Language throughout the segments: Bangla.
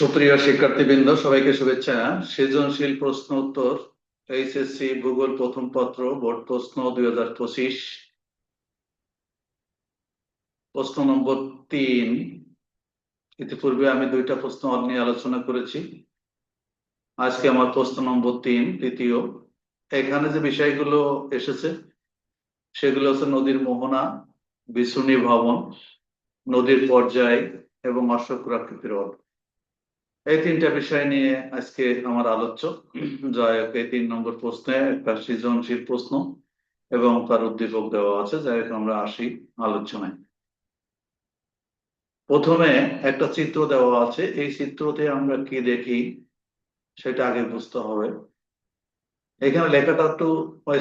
সুপ্রিয় শিক্ষার্থীবৃন্দ, সবাইকে শুভেচ্ছা। সৃজনশীল প্রশ্ন উত্তর এইচএসসি ভূগোল প্রথম পত্র, বোর্ড প্রশ্ন দুই হাজার পঁচিশ। প্রশ্ন নম্বর তিন। ইতিপূর্বে আমি দুইটা প্রশ্ন নিয়ে আলোচনা করেছি। আজকে আমার প্রশ্ন নম্বর তিন তৃতীয় এখানে যে বিষয়গুলো এসেছে, সেগুলো হচ্ছে নদীর মোহনা, বিশুনি ভবন, নদীর পর্যায় এবং অশ্বক্রাকৃতির অর্থ এই তিনটা বিষয় নিয়ে আজকে আমার আলোচ্য। যাই হোক এই তিন নম্বর প্রশ্নে একটা সৃজনশীল প্রশ্ন এবং তার উদ্দীপক দেওয়া আছে। যাই আমরা আসি আলোচনায়। প্রথমে একটা চিত্র দেওয়া আছে। এই চিত্রতে আমরা কি দেখি সেটা আগে বুঝতে হবে। এখানে লেখাটা একটু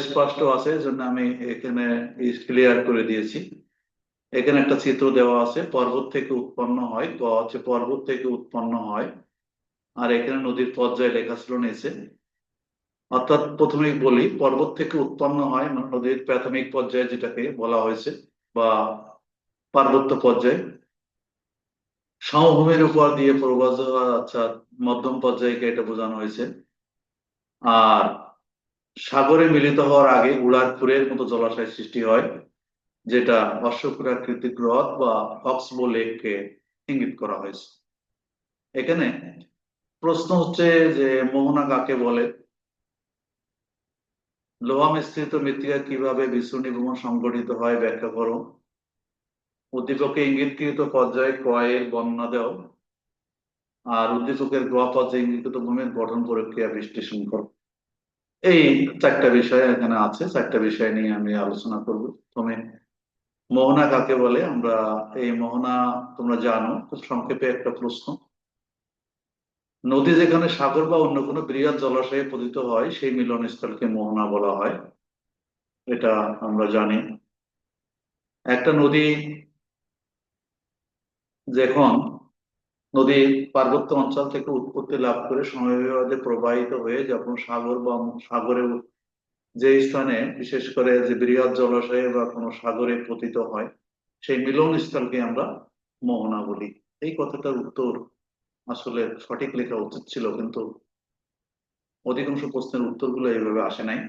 স্পষ্ট আছে জন্য আমি এখানে ক্লিয়ার করে দিয়েছি। এখানে একটা চিত্র দেওয়া আছে, পর্বত থেকে উৎপন্ন হয় ক হচ্ছে পর্বত থেকে উৎপন্ন হয়। আর এখানে নদীর পর্যায়ে লেখা ছিল নিচে। অর্থাৎ প্রথমেই বলি, পর্বত থেকে উৎপন্ন হয় মানে নদীর প্রাথমিক পর্যায়ে যেটাকে বলা হয়েছে, বা পার্বত্য পর্যায়ে। সমভূমির উপর দিয়ে প্রবাহ আচ্ছা মধ্যম পর্যায়কে এটা বোঝানো হয়েছে। আর সাগরে মিলিত হওয়ার আগে উড়ারপুরের মতো জলাশয় সৃষ্টি হয়, যেটা অশ্বক্ষুরাকৃতিক হ্রদ বা অক্সবো লেককে ইঙ্গিত করা হয়েছে। এখানে প্রশ্ন হচ্ছে যে মোহনা কাকে বলে? লোহা মিশ্রিত মৃত্তিকা কীভাবে ভ্রমণ সংগঠিত হয় ব্যাখ্যা করো। উদ্দীপকে ইঙ্গিতকৃত পর্যায়ে কয়ের বর্ণনা দেও। আর উদ্দীপকের গ্রহ পর্যায়ে ইঙ্গিতকৃত ভূমির গঠন প্রক্রিয়া বিশ্লেষণ করো। এই চারটা বিষয় এখানে আছে, চারটা বিষয় নিয়ে আমি আলোচনা করব। প্রথমে, মোহনা কাকে বলে? আমরা এই মোহনা তোমরা জানো, খুব সংক্ষেপে একটা প্রশ্ন। নদী যেখানে সাগর বা অন্য কোনো বৃহৎ জলাশয়ে পতিত হয়, সেই মিলনস্থলকে মোহনা বলা হয়। এটা আমরা জানি। একটা নদী যখন নদী পার্বত্য অঞ্চল থেকে উৎপত্তি লাভ করে সমবাদে প্রবাহিত হয়ে যখন সাগর বা সাগরে যে স্থানে, বিশেষ করে যে বৃহৎ জলাশয়ে বা কোনো সাগরে পতিত হয়, সেই মিলন স্থলকে আমরা মোহনা বলি। এই কথাটার উত্তর আসলে সঠিক লেখা উচিত ছিল, কিন্তু অধিকাংশ প্রশ্নের উত্তরগুলো এইভাবে আসে নাই।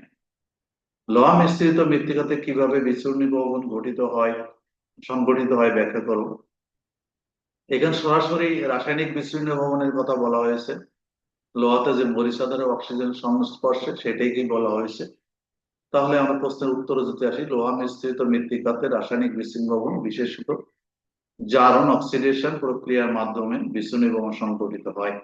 লোহা মিশ্রিত মৃত্তিকাতে কীভাবে বিচূর্ণী ভবন গঠিত হয়, সংগঠিত হয়, ব্যাখ্যা করো এখানে সরাসরি রাসায়নিক বিচ্ছিন্ন ভবনের কথা বলা হয়েছে। লোহাতে যে মরিচাদারে অক্সিজেন সংস্পর্শে সেটাই কি বলা হয়েছে? তাহলে আমরা প্রশ্নের উত্তরে যদি আসি, লোহা মিশ্রিত মৃত্তিকাতে রাসায়নিক বিচ্ছিন্ন ভবন বিশেষত জারণ অক্সিডেশন প্রক্রিয়ার মাধ্যমে বিচ্ছুনি ভবন সংঘটিত হয়।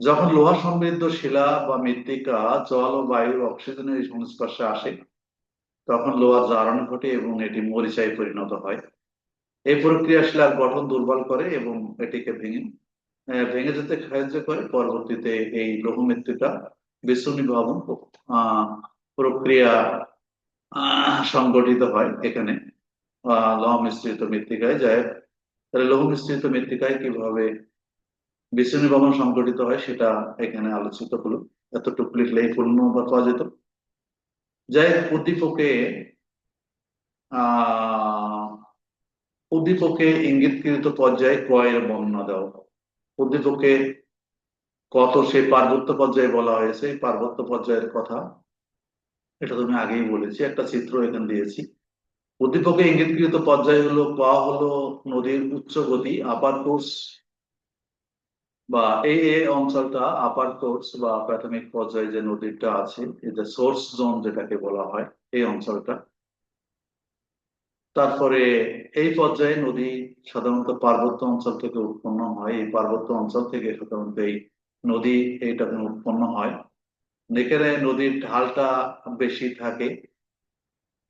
যখন লোহা সমৃদ্ধ শিলা বা মৃত্তিকা, জল ও বায়ুর অক্সিজেনের সংস্পর্শে আসে, তখন লোহার জারণ ঘটে এবং এটি মরিচায় পরিণত হয়। এই প্রক্রিয়া শিলার গঠন দুর্বল করে এবং এটিকে ভেঙে ভেঙে যেতে সাহায্য করে। পরবর্তীতে এই লৌহ মৃত্তিকা বিচ্ছুনি ভবন প্রক্রিয়া সংগঠিত হয় এখানে। লৌহ মিশ্রিত মৃত্তিকায় যায়। তাহলে লৌহ মিশ্রিত মৃত্তিকায় কীভাবে বিচ্ছুনি ভবন সংগঠিত হয় সেটা এখানে আলোচিত হলো। এতটুকু লিখলেই পূর্ণ বা পাওয়া যেত। যাই উদ্দীপকে আহ উদ্দীপকে ইঙ্গিতকৃত পর্যায়ে ক্রয়ের বর্ণনা দাও উদ্দীপকে কত সে পার্বত্য পর্যায়ে বলা হয়েছে, পার্বত্য পর্যায়ের কথা। এটা তুমি আগেই বলেছি, একটা চিত্র এখানে দিয়েছি। উদ্দীপকে ইঙ্গিতকৃত পর্যায় হলো, পা হলো নদীর উচ্চ গতি আপার কোর্স বা এই অঞ্চলটা আপার কোর্স বা প্রাথমিক পর্যায়ে যে নদীটা আছে এটা সোর্স জোন যেটাকে বলা হয়, এই অঞ্চলটা। তারপরে এই পর্যায়ে নদী সাধারণত পার্বত্য অঞ্চল থেকে উৎপন্ন হয়। এই পার্বত্য অঞ্চল থেকে সাধারণত এই নদী এইটা উৎপন্ন হয়। এখানে নদীর ঢালটা বেশি থাকে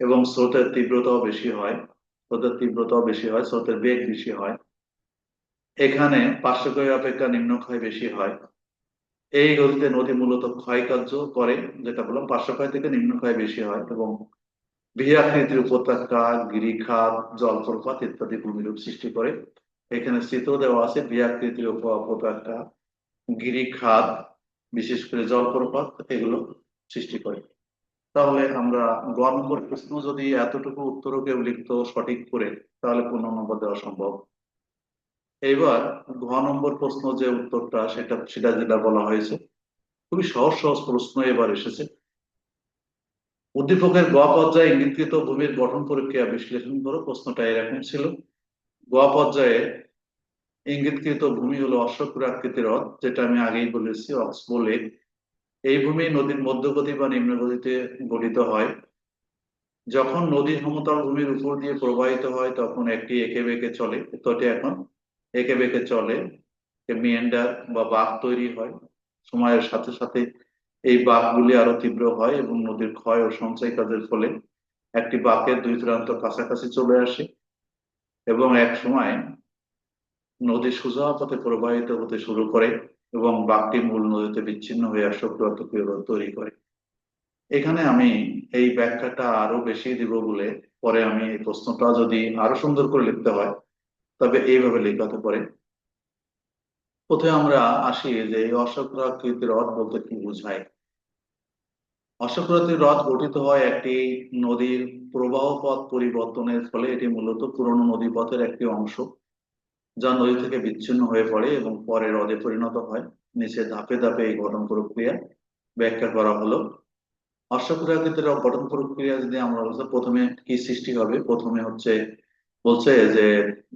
এবং স্রোতের তীব্রতাও বেশি হয়, স্রোতের তীব্রতাও বেশি হয়, স্রোতের বেগ বেশি হয়। এখানে পার্শ্বক্ষয় অপেক্ষা নিম্নক্ষয় বেশি হয়। এই গতিতে নদী মূলত ক্ষয় কার্য করে, যেটা বললাম পার্শ্বক্ষয় থেকে নিম্নক্ষয় বেশি হয় এবং বৃহাকৃতির উপত্যকা, গিরিখাত, জলপ্রপাত ইত্যাদি ভূমিরূপ সৃষ্টি করে। এখানে চিত্র দেওয়া আছে বৃহাকৃতির উপত্যকা, গিরিখাত, বিশেষ করে জলপ্রপাত, এগুলো সৃষ্টি করে। তাহলে আমরা গ নম্বর প্রশ্ন যদি এতটুকু উত্তর কেউ লিখত সঠিক করে, তাহলে পূর্ণ নম্বর দেওয়া সম্ভব। এইবার ঘ নম্বর প্রশ্ন যে উত্তরটা, সেটা সেটা যেটা বলা হয়েছে, খুবই সহজ সহজ প্রশ্ন এবার এসেছে। উদ্দীপকের গ পর্যায়ে ইঙ্গিতকৃত ভূমির গঠন প্রক্রিয়া বিশ্লেষণ করো, প্রশ্নটা এরকম ছিল। গ পর্যায়ে ইঙ্গিতকৃত ভূমি হলো অশ্বক্র আকৃতির হ্রদ, যেটা আমি আগেই বলেছি অক্সবো লেক। এই ভূমি নদীর মধ্যগতি বা নিম্নগতিতে গঠিত হয়। যখন নদী সমতল ভূমির উপর দিয়ে প্রবাহিত হয়, তখন একটি এঁকে বেঁকে চলে। তটে এখন এঁকে বেঁকে চলে। মিয়েন্ডার বা বাঘ তৈরি হয়। সময়ের সাথে সাথে এই বাঁকগুলি আরও তীব্র হয় এবং নদীর ক্ষয় ও সঞ্চয় কাজের ফলে একটি বাঘের দুই প্রান্ত কাছাকাছি চলে আসে এবং এক সময় নদী সোজা পথে প্রবাহিত হতে শুরু করে। এবং বাঁকটি মূল নদীতে বিচ্ছিন্ন হয়ে আসক্রান্ত তৈরি করে। এখানে আমি এই ব্যাখ্যাটা আরও বেশি দিব বলে পরে আমি এই প্রশ্নটা যদি আরও সুন্দর করে লিখতে হয়, তবে এইভাবে লিখাতে পারে। প্রথমে আমরা আসি যে এই অশ্বক্রাকৃতির হ্রদ বলতে কি বোঝায়? অশ্বক্রাকৃতির হ্রদ গঠিত হয় একটি নদীর প্রবাহ পথ পরিবর্তনের ফলে এটি মূলত পুরনো নদী পথের একটি অংশ। যা নদী থেকে বিচ্ছিন্ন হয়ে পড়ে এবং পরে হ্রদে পরিণত হয়। নিচে ধাপে ধাপে এই গঠন প্রক্রিয়া ব্যাখ্যা করা হলো। অশ্বক্রাকৃতির গঠন প্রক্রিয়া যদি আমরা বলতে প্রথমে কি সৃষ্টি হবে? প্রথমে হচ্ছে বলছে যে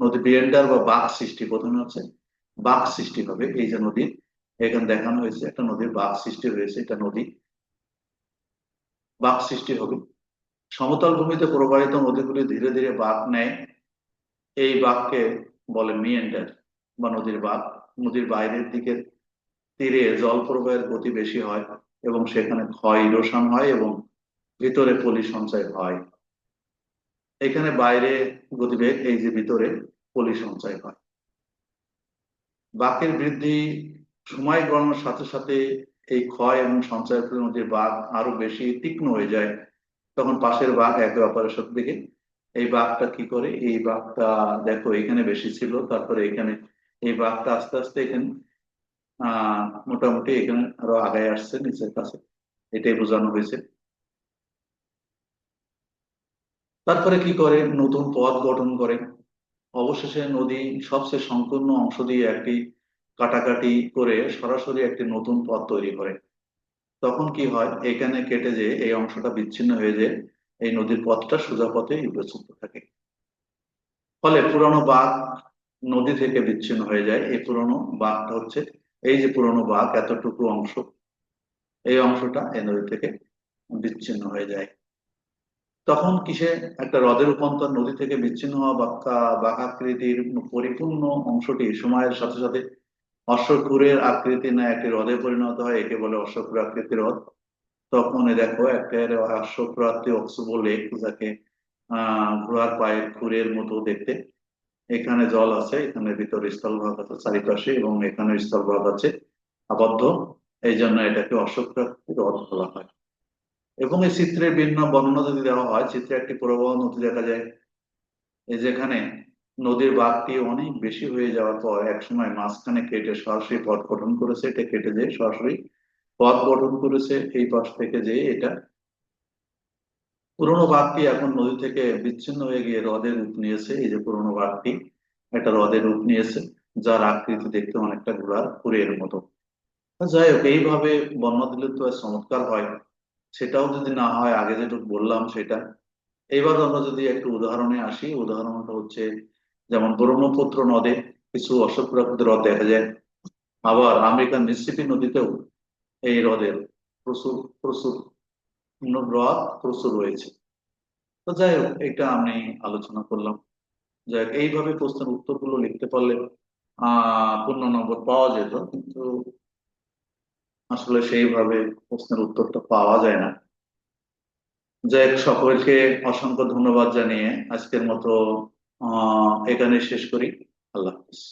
নদী বিয়েন্ডার বা বাঘ সৃষ্টি প্রথমে হচ্ছে বাঘ সৃষ্টি হবে। এই যে নদী, এখানে দেখানো হয়েছে একটা নদীর বাঘ সৃষ্টি হয়েছে, এটা নদী। বাঘ সৃষ্টি হবে। সমতল ভূমিতে প্রবাহিত নদীগুলি ধীরে ধীরে বাঘ নেয়। এই বাঘকে বলে মিয়েন্ডার বা নদীর বাঘ নদীর বাইরের দিকের তীরে জল প্রবাহের গতি বেশি হয় এবং সেখানে ক্ষয় ইরোশন হয় এবং ভিতরে পলি সঞ্চয় হয়। এখানে বাইরে গতিবেগ, এই যে ভিতরে পলি সঞ্চয় হয়। বাঘের বৃদ্ধি সময় গণনার সাথে সাথে এই ক্ষয় এবং সঞ্চয়ের ফলে নদীর বাঘ আরও বেশি তীক্ষ্ণ হয়ে যায়। তখন পাশের বাঘ একে অপরের সাথে দিকে এই বাঘটা কি করে? এই বাঘটা, দেখো, এখানে বেশি ছিল, তারপরে এখানে এই বাঘটা আস্তে আস্তে এখানে আহ মোটামুটি এখানে আরও আগায় আসছে, নিচের কাছে। এটাই বোঝানো হয়েছে। তারপরে কি করে? নতুন পথ গঠন করে। অবশেষে নদী, সবচেয়ে সংকীর্ণ অংশ দিয়ে একটি কাটাকাটি করে সরাসরি একটি নতুন পথ তৈরি করে। তখন কি হয়? এখানে কেটে যে এই অংশটা বিচ্ছিন্ন হয়ে যে এই নদীর পথটা সোজা পথে বিবেচিত থাকে। ফলে পুরনো বাঘ নদী থেকে বিচ্ছিন্ন হয়ে যায়। এই পুরনো বাঘটা হচ্ছে, এই যে পুরনো বাঘ এতটুকু অংশ, এই অংশটা এই নদী থেকে বিচ্ছিন্ন হয়ে যায়। তখন কিসে একটা হ্রদের রূপান্তর, নদী থেকে বিচ্ছিন্ন হওয়া বাক্কা বাঘাকৃতির পরিপূর্ণ অংশটি সময়ের সাথে সাথে অশ্বক্ষুরের আকৃতি না একটি হ্রদে পরিণত হয়, একে বলে অশ্বক্ষুর আকৃতির হ্রদ। তখন দেখো একটা অশ্বক্ষুরাত্রি অক্সুব লেক যাকে ঘোড়ার পায়ের খুরের মতো দেখতে। এখানে জল আছে, এখানে ভিতরে স্থলভাগ আছে চারিপাশে এবং এখানে স্থলভাগ আছে, আবদ্ধ। এই জন্য এটাকে অশ্বক্ষুরাত্রির হ্রদ বলা হয়। এবং এই চিত্রের ভিন্ন বর্ণনা যদি দেওয়া হয়, চিত্রে একটি প্রবাহ নদী দেখা যায়। এই যেখানে নদীর বাঘটি অনেক বেশি হয়ে যাওয়ার পর একসময় মাঝখানে কেটে সরাসরি পথ গঠন করেছে, এটা কেটে যে সরাসরি পথ গঠন করেছে এই পাশ থেকে যে এটা পুরনো বাঘটি এখন নদী থেকে বিচ্ছিন্ন হয়ে গিয়ে হ্রদের রূপ নিয়েছে। এই যে পুরনো বাঘটি একটা হ্রদের রূপ নিয়েছে, যার আকৃতি দেখতে অনেকটা ঘোড়ার ফুরের মতো। যাই হোক, এইভাবে বর্ণনা দিলে তো চমৎকার হয়। সেটাও যদি না হয়, আগে যেটুকু বললাম সেটা। এইবার আমরা যদি একটু উদাহরণে আসি, উদাহরণটা হচ্ছে যেমন ব্রহ্মপুত্র নদে কিছু অশ্বপ্রাকৃত হ্রদ দেখা যায়। আবার আমেরিকান মিসিপি নদীতেও এই হ্রদের প্রচুর প্রচুর হ্রদ, প্রচুর রয়েছে। তো যাই হোক, এটা আমি আলোচনা করলাম। যাই হোক, এইভাবে প্রশ্নের উত্তরগুলো লিখতে পারলে পূর্ণ নম্বর পাওয়া যেত, কিন্তু আসলে সেইভাবে প্রশ্নের উত্তরটা পাওয়া যায় না। যাই হোক, সকলকে অসংখ্য ধন্যবাদ জানিয়ে আজকের মতো আহ এখানে শেষ করি। আল্লাহ হাফিজ।